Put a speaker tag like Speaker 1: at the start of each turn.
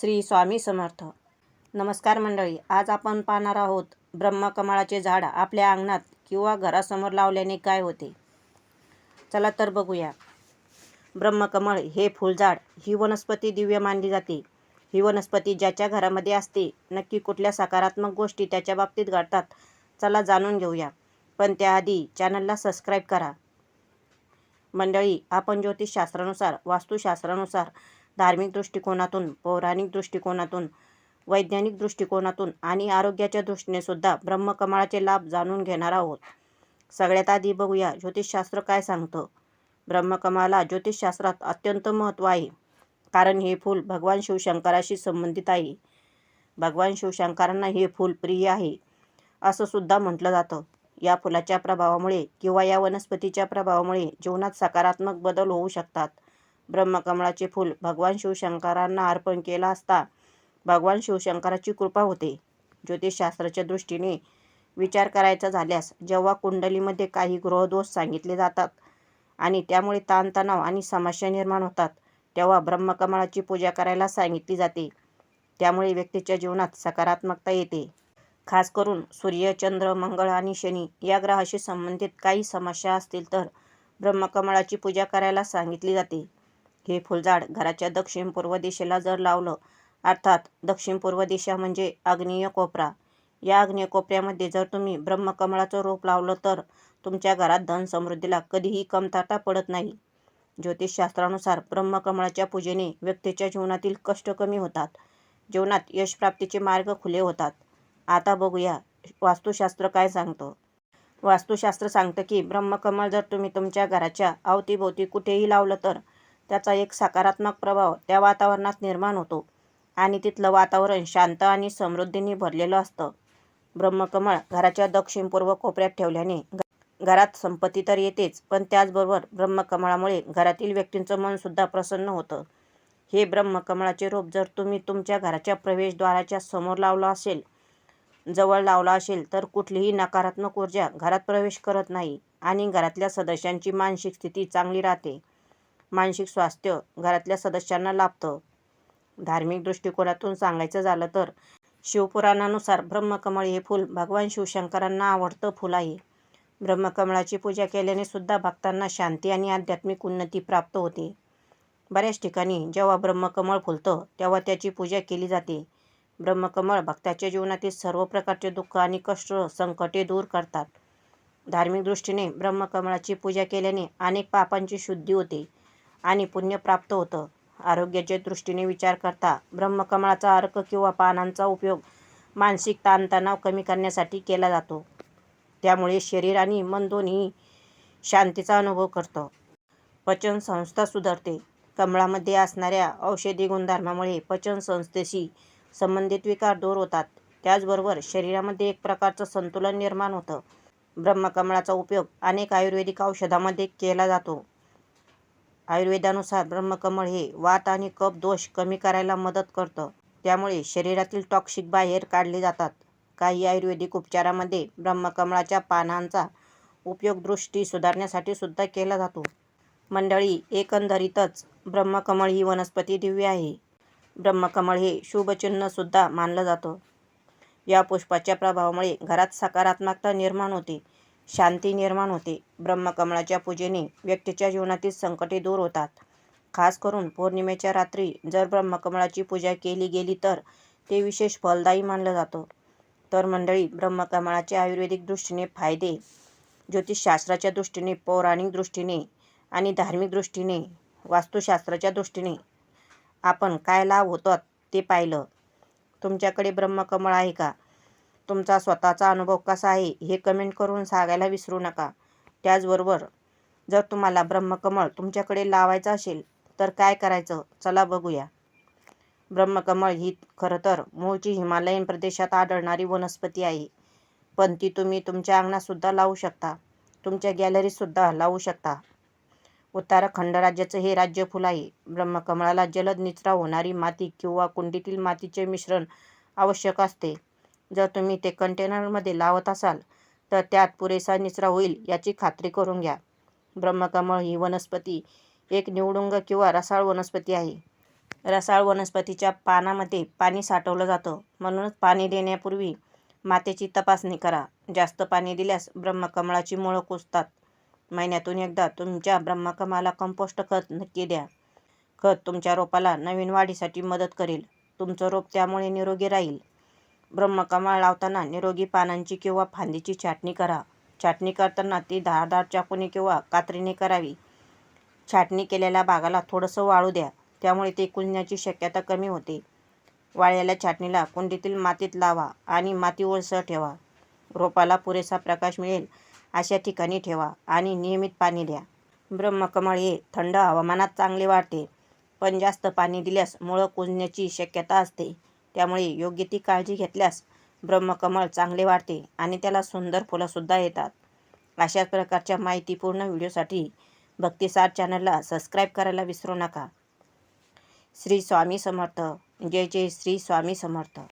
Speaker 1: श्री स्वामी समर्थ. नमस्कार मंडळी आज आपण पाहणार आहोत ब्रह्मकमळाचे झाड आपल्या अंगणात किंवा घरासमोर लावल्याने काय होते? चला तर बघूया. ब्रह्मकमळ हे फुलझाड ही वनस्पती दिव्य मानली जाते. ही वनस्पती ज्याच्या घरामध्ये असते नक्की कुठल्या सकारात्मक गोष्टी त्याच्या बाबतीत घडतात चला जाणून घेऊया. पण त्याआधी चॅनलला सबस्क्राईब करा. मंडळी आपण ज्योतिषशास्त्रानुसार वास्तुशास्त्रानुसार धार्मिक दृष्टिकोनातून पौराणिक दृष्टिकोनातून वैज्ञानिक दृष्टिकोनातून आणि आरोग्याच्या दृष्टीने सुद्धा ब्रह्मकमळाचे लाभ जाणून घेणार आहोत. सगळ्यात आधी बघूया ज्योतिषशास्त्र काय सांगतं. ब्रह्मकमळाला ज्योतिषशास्त्रात अत्यंत महत्त्व आहे. कारण हे फूल भगवान शिवशंकराशी संबंधित आहे. भगवान शिवशंकरांना हे फूल प्रिय आहे असं सुद्धा म्हटलं जातं. या फुलाच्या प्रभावामुळे किंवा या वनस्पतीच्या प्रभावामुळे जीवनात सकारात्मक बदल होऊ शकतात. ब्रह्मकमळाचे फूल भगवान शिवशंकरांना अर्पण केला असता भगवान शिवशंकराची कृपा होते. ज्योतिषशास्त्राच्या दृष्टीने विचार करायचा झाल्यास जेव्हा कुंडलीमध्ये काही ग्रहदोष सांगितले जातात आणि त्यामुळे ताणतणाव आणि समस्या निर्माण होतात तेव्हा ब्रह्मकमळाची पूजा करायला सांगितली जाते. त्यामुळे व्यक्तीच्या जीवनात सकारात्मकता येते. खास करून सूर्य चंद्र मंगळ आणि शनी या ग्रहाशी संबंधित काही समस्या असतील तर ब्रह्मकमळाची पूजा करायला सांगितली जाते. हे फुलझाड घराच्या दक्षिण पूर्व दिशेला जर लावलं अर्थात दक्षिण पूर्व दिशा म्हणजे आग्नेय कोपरा. या आग्नेय कोपऱ्यामध्ये जर तुम्ही ब्रह्मकमळाचं रोप लावलं तर तुमच्या घरात धन समृद्धीला कधीही कमतरता पडत नाही. ज्योतिषशास्त्रानुसार ब्रह्मकमळाच्या पूजेने व्यक्तीच्या जीवनातील कष्ट कमी होतात. जीवनात यशप्राप्तीचे मार्ग खुले होतात. आता बघूया वास्तुशास्त्र काय सांगतं. वास्तुशास्त्र सांगतं की ब्रह्मकमळ जर तुम्ही तुमच्या घराच्या अवतीभोवती कुठेही लावलं तर त्याचा एक सकारात्मक प्रभाव त्या वातावरणात निर्माण होतो आणि तिथलं वातावरण शांत आणि समृद्धीने भरलेलं असतं. ब्रह्मकमळ घराच्या दक्षिणपूर्व कोपऱ्यात ठेवल्याने घरात संपत्ती तर येतेच पण त्याचबरोबर ब्रह्मकमळामुळे घरातील व्यक्तींचं मनसुद्धा प्रसन्न होतं. हे ब्रह्मकमळाचे रोप जर तुम्ही तुमच्या घराच्या प्रवेशद्वाराच्या समोर लावलं असेल जवळ लावला असेल तर कुठलीही नकारात्मक ऊर्जा घरात प्रवेश करत नाही आणि घरातल्या सदस्यांची मानसिक स्थिती चांगली राहते. मानसिक स्वास्थ्य घरातल्या सदस्यांना लाभतं. धार्मिक दृष्टिकोनातून सांगायचं झालं तर शिवपुराणानुसार ब्रह्मकमळ हे फूल भगवान शिवशंकरांना आवडतं फूल आहे. ब्रह्मकमळाची पूजा केल्याने सुद्धा भक्तांना शांती आणि आध्यात्मिक उन्नती प्राप्त होते. बऱ्याच ठिकाणी जेव्हा ब्रह्मकमळ फुलतं तेव्हा त्याची पूजा केली जाते. ब्रह्मकमळ भक्ताच्या जीवनातील सर्व प्रकारचे दुःख आणि कष्ट संकटे दूर करतात. धार्मिक दृष्टीने ब्रह्मकमळाची पूजा केल्याने अनेक पापांची शुद्धी होते. आणि पुण्य प्राप्त होतं. आरोग्याच्या दृष्टीने विचार करता ब्रह्मकमळाचा अर्क किंवा पानांचा उपयोग मानसिक ताणतणाव कमी करण्यासाठी केला जातो. त्यामुळे शरीर आणि मन दोन्ही शांतीचा अनुभव करतं. पचनसंस्था सुधारते. कमळामध्ये असणाऱ्या औषधी गुणधर्मामुळे पचनसंस्थेशी संबंधित विकार दूर होतात. त्याचबरोबर शरीरामध्ये एक प्रकारचं संतुलन निर्माण होतं. ब्रह्मकमळाचा उपयोग अनेक आयुर्वेदिक औषधामध्ये केला जातो. आयुर्वेदानुसार ब्रह्मकमळ हे वात आणि कफ दोष कमी करायला मदत करतं. त्यामुळे शरीरातील टॉक्सिक बाहेर काढले जातात. काही आयुर्वेदिक उपचारामध्ये ब्रह्मकमळाच्या पानांचा उपयोग दृष्टी सुधारण्यासाठी सुद्धा केला जातो. मंडळी एकंदरीतच ब्रह्मकमळ ही वनस्पती दिव्य आहे. ब्रह्मकमळ हे शुभचिन्हसुद्धा मानलं जातं. या पुष्पाच्या प्रभावामुळे घरात सकारात्मकता निर्माण होते. शांती निर्माण होते. ब्रह्मकमळाच्या पूजेने व्यक्तीच्या जीवनातील संकटे दूर होतात. खास करून पौर्णिमेच्या रात्री जर ब्रह्मकमळाची पूजा केली गेली तर ते विशेष फलदायी मानलं जातं. तर मंडळी ब्रह्मकमळाचे आयुर्वेदिक दृष्टीने फायदे ज्योतिषशास्त्राच्या दृष्टीने पौराणिक दृष्टीने आणि धार्मिक दृष्टीने वास्तुशास्त्राच्या दृष्टीने आपण काय लाभ होतात ते पाहिलं. तुमच्याकडे ब्रह्मकमळ आहे का? तुमचा स्वतःचा अनुभव कसा आहे हे कमेंट करून सांगायला विसरू नका. त्याचबरोबर जर तुम्हाला ब्रह्मकमळ तुमच्याकडे लावायचं असेल तर काय करायचं? चला बघूया. ब्रह्मकमळ ही खरं तर मूळची हिमालयीन प्रदेशात आढळणारी वनस्पती आहे. पण ती तुम्ही तुमच्या अंगणातसुद्धा लावू शकता. तुमच्या गॅलरीतसुद्धा लावू शकता. उत्तराखंड राज्याचं हे राज्य फुल आहे. ब्रह्मकमळाला जलद निचरा होणारी माती किंवा कुंडीतील मातीचे मिश्रण आवश्यक असते. जर तुम्ही ते कंटेनरमध्ये लावत असाल तर त्यात पुरेसा निचरा होईल याची खात्री करून घ्या. ब्रह्मकमळ ही वनस्पती एक निवडुंग किंवा रसाळ वनस्पती आहे. रसाळ वनस्पतीच्या पानामध्ये पाणी साठवलं जातं. म्हणूनच पाणी देण्यापूर्वी मातेची तपासणी करा. जास्त पाणी दिल्यास ब्रह्मकमळाची मुळं कुजतात महिन्यातून एकदा तुमच्या ब्रह्मकमाला कंपोस्ट खत नक्की द्या. खत तुमच्या रोपाला नवीन वाढीसाठी मदत करेल. तुमचं रोप त्यामुळे निरोगी राहील. ब्रह्मकमळ लावताना निरोगी पानांची किंवा फांदीची छाटणी करा. छाटणी करताना ती धारदार चाकूने किंवा कात्रीने करावी. छाटणी केलेल्या भागाला थोडंसं वाळू द्या. त्यामुळे ते कुजण्याची शक्यता कमी होते. वाळलेल्या छाटणीला कुंडीतील मातीत लावा आणि माती ओलसर ठेवा. रोपाला पुरेसा प्रकाश मिळेल अशा ठिकाणी ठेवा आणि नियमित पाणी द्या. ब्रह्मकमळ हे थंड हवामानात चांगले वाढते पण जास्त पाणी दिल्यास मुळं कुजण्याची शक्यता असते. त्यामुळे योग्य ती काळजी घेतल्यास ब्रह्मकमळ चांगले वाढते आणि त्याला सुंदर फुलंसुद्धा येतात. अशाच प्रकारच्या माहितीपूर्ण व्हिडिओसाठी भक्तिसार चॅनलला सबस्क्राईब करायला विसरू नका. श्री स्वामी समर्थ. जय जय श्री स्वामी समर्थ.